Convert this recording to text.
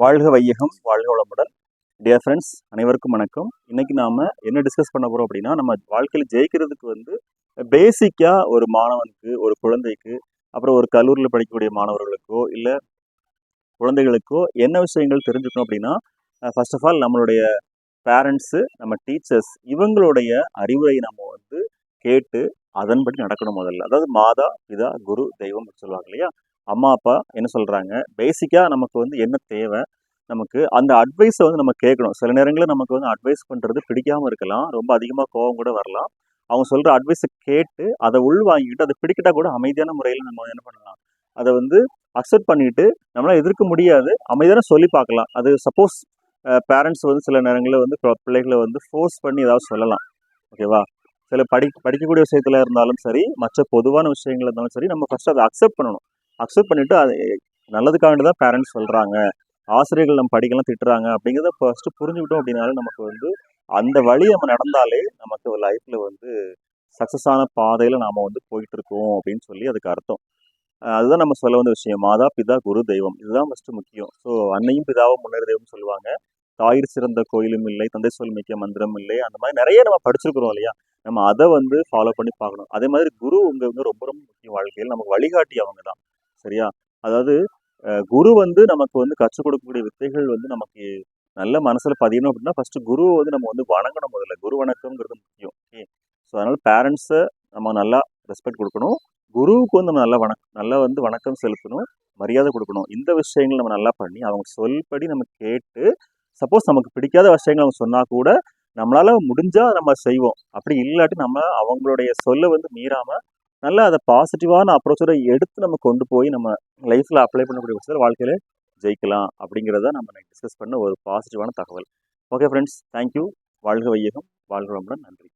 வாழ்க வையகம் வாழ்க வளமுடன். டியர் ஃப்ரெண்ட்ஸ் அனைவருக்கும் வணக்கம். இன்னைக்கு நாம என்ன டிஸ்கஸ் பண்ண போறோம் அப்படின்னா நம்ம வாழ்க்கையில் ஜெயிக்கிறதுக்கு வந்து பேசிக்கா ஒரு மாணவனுக்கு ஒரு குழந்தைக்கு அப்புறம் ஒரு கல்லூரியில் படிக்கக்கூடிய மாணவர்களுக்கோ இல்லை குழந்தைகளுக்கோ என்ன விஷயங்கள் தெரிஞ்சுக்கணும் அப்படின்னா ஃபர்ஸ்ட் ஆஃப் ஆல் நம்மளுடைய பேரண்ட்ஸு நம்ம டீச்சர்ஸ் இவங்களுடைய அறிவுரையை நம்ம வந்து கேட்டு அதன்படி நடக்கணும் முதல்ல. அதாவது மாதா பிதா குரு தெய்வம் சொல்லுவாங்க இல்லையா? அம்மா அப்பா என்ன சொல்கிறாங்க பேசிக்காக நமக்கு வந்து என்ன தேவை? நமக்கு அந்த அட்வைஸை வந்து நம்ம கேட்கணும். சில நேரங்களில் நமக்கு வந்து அட்வைஸ் பண்ணுறது பிடிக்காமல் இருக்கலாம். ரொம்ப அதிகமாக கோவம் கூட வரலாம். அவங்க சொல்கிற அட்வைஸை கேட்டு அதை உள்வாங்கிட்டு அதை பிடிக்கிட்டா கூட அமைதியான முறையில் நம்ம என்ன பண்ணலாம்? அதை வந்து அக்செப்ட் பண்ணிட்டு நம்மளால் எதிர்க்க முடியாது. அமைதியான சொல்லி பார்க்கலாம். அது சப்போஸ் பேரண்ட்ஸ் வந்து சில நேரங்களில் வந்து பிள்ளைகளை வந்து ஃபோர்ஸ் பண்ணி ஏதாவது சொல்லலாம். ஓகேவா சில படி படிக்கக்கூடிய விஷயத்தில் இருந்தாலும் சரி மற்ற பொதுவான விஷயங்கள் இருந்தாலும் சரி நம்ம ஃபர்ஸ்ட் அதை அக்செப்ட் பண்ணணும். அக்செப்ட் பண்ணிவிட்டு அது நல்லதுக்காண்டி தான் பேரண்ட்ஸ் சொல்கிறாங்க ஆசிரியர்கள் நம்ம படிக்கலாம் திட்டுறாங்க அப்படிங்கிறத ஃபஸ்ட்டு புரிஞ்சுக்கிட்டோம் அப்படின்னாலே நமக்கு வந்து அந்த வழி நம்ம நடந்தாலே நமக்கு லைஃப்பில் வந்து சக்ஸஸான பாதையில் நாம் வந்து போயிட்டுருக்கோம் அப்படின்னு சொல்லி அதுக்கு அர்த்தம். அதுதான் நம்ம சொல்ல வந்த விஷயம். மாதா பிதா குரு தெய்வம். இதுதான் ஃபஸ்ட்டு முக்கியம். ஸோ அன்னையும் பிதாவும் முன்னேறு தெய்வம் சொல்லுவாங்க. தாயிர் சிறந்த கோயிலும் இல்லை தந்தை சொல் மிக்க மந்திரம் இல்லை. அந்த மாதிரி நிறைய நம்ம படிச்சிருக்கிறோம் இல்லையா? நம்ம அதை வந்து ஃபாலோ பண்ணி பார்க்கணும். அதே மாதிரி குரு உங்க வந்து ரொம்ப ரொம்ப முக்கியம் வாழ்க்கையில். நமக்கு வழிகாட்டி அவங்க தான் சரியா? அதாவது குரு வந்து நமக்கு வந்து கற்றுக் கொடுக்கக்கூடிய வித்தைகள் வந்து நமக்கு நல்ல மனசுல பதியணும் அப்படின்னா ஃபர்ஸ்ட் குருவை வந்து நம்ம வந்து வணங்கணும் முதல்ல. குரு வணக்கம்ங்கிறது முக்கியம். ஓகே ஸோ அதனால பேரண்ட்ஸை நம்ம நல்லா ரெஸ்பெக்ட் கொடுக்கணும். குருவுக்கு வந்து நம்ம நல்லா வணக்கம் நல்லா வந்து வணக்கம் செலுத்தணும். மரியாதை கொடுக்கணும். இந்த விஷயங்கள் நம்ம நல்லா பண்ணி அவங்க சொல்படி நம்ம கேட்டு சப்போஸ் நமக்கு பிடிக்காத விஷயங்கள் அவங்க சொன்னா கூட நம்மளால முடிஞ்சா நம்ம செய்வோம். அப்படி இல்லாட்டி நம்ம அவங்களுடைய சொல்ல வந்து மீறாம நல்லா அதை பாசிட்டிவான அப்ரோச்சோட எடுத்து நம்ம கொண்டு போய் நம்ம லைஃப்ல அப்ளை பண்ணக்கூடிய விஷயத்தில் வாழ்க்கையில ஜெயிக்கலாம் அப்படிங்கிறத நம்ம டிஸ்கஸ் பண்ண ஒரு பாசிட்டிவான தகவல். ஓகே ஃப்ரெண்ட்ஸ் தேங்க்யூ வாழ்க வையகம். வாழ்க ரொம்ப நன்றி.